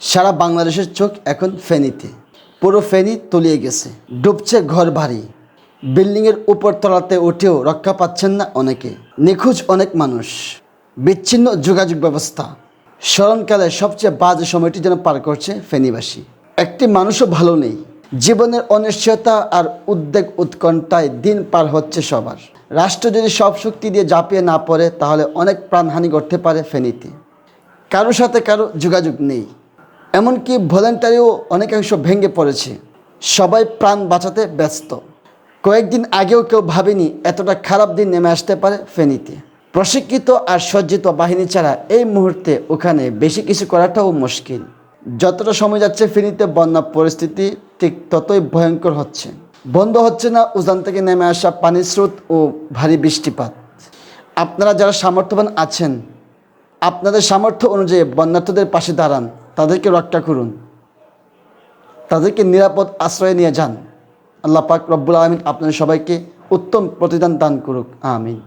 সারা বাংলাদেশের চোখ এখন ফেনীতে। পুরো ফেনী তলিয়ে গেছে। ডুবছে ঘর বাড়ি। বিল্ডিংয়ের উপর তলাতে উঠেও রক্ষা পাচ্ছেন না অনেকে। নিখোঁজ অনেক মানুষ। বিচ্ছিন্ন যোগাযোগ ব্যবস্থা। স্মরণকালে সবচেয়ে বাজে সময়টি যেন পার করছে ফেনীবাসী। একটি মানুষও ভালো নেই। জীবনের অনিশ্চয়তা আর উদ্বেগ উৎকণ্ঠায় দিন পার হচ্ছে সবার। রাষ্ট্র যদি সব শক্তি দিয়ে জাপিয়ে না পড়ে, তাহলে অনেক প্রাণহানি ঘটতে পারে ফেনীতে। কারোর সাথে কারও যোগাযোগ নেই। এমনকি ভলেন্টারিও অনেকাংশ ভেঙে পড়েছে। সবাই প্রাণ বাঁচাতে ব্যস্ত। কয়েকদিন আগেও কেউ ভাবেনি এতটা খারাপ দিন নেমে আসতে পারে ফেনীতে। প্রশিক্ষিত আর সজ্জিত বাহিনী ছাড়া এই মুহূর্তে ওখানে বেশি কিছু করাটাও মুশকিল। যতটা সময় যাচ্ছে ফেনীতে বন্যা পরিস্থিতি ঠিক ততই ভয়ঙ্কর হচ্ছে। বন্ধ হচ্ছে না উজান থেকে নেমে আসা পানির স্রোত ও ভারী বৃষ্টিপাত। আপনারা যারা সামর্থ্যবান আছেন, আপনাদের সামর্থ্য অনুযায়ী বন্যার্থদের পাশে দাঁড়ান। তাদেরকে রক্ষা করুন। তাদেরকে নিরাপদ আশ্রয় নিয়ে যান। আল্লাহ পাক রব্বুল আলমিন আপনাদের সবাইকে উত্তম প্রতিদান দান করুক। আমিন।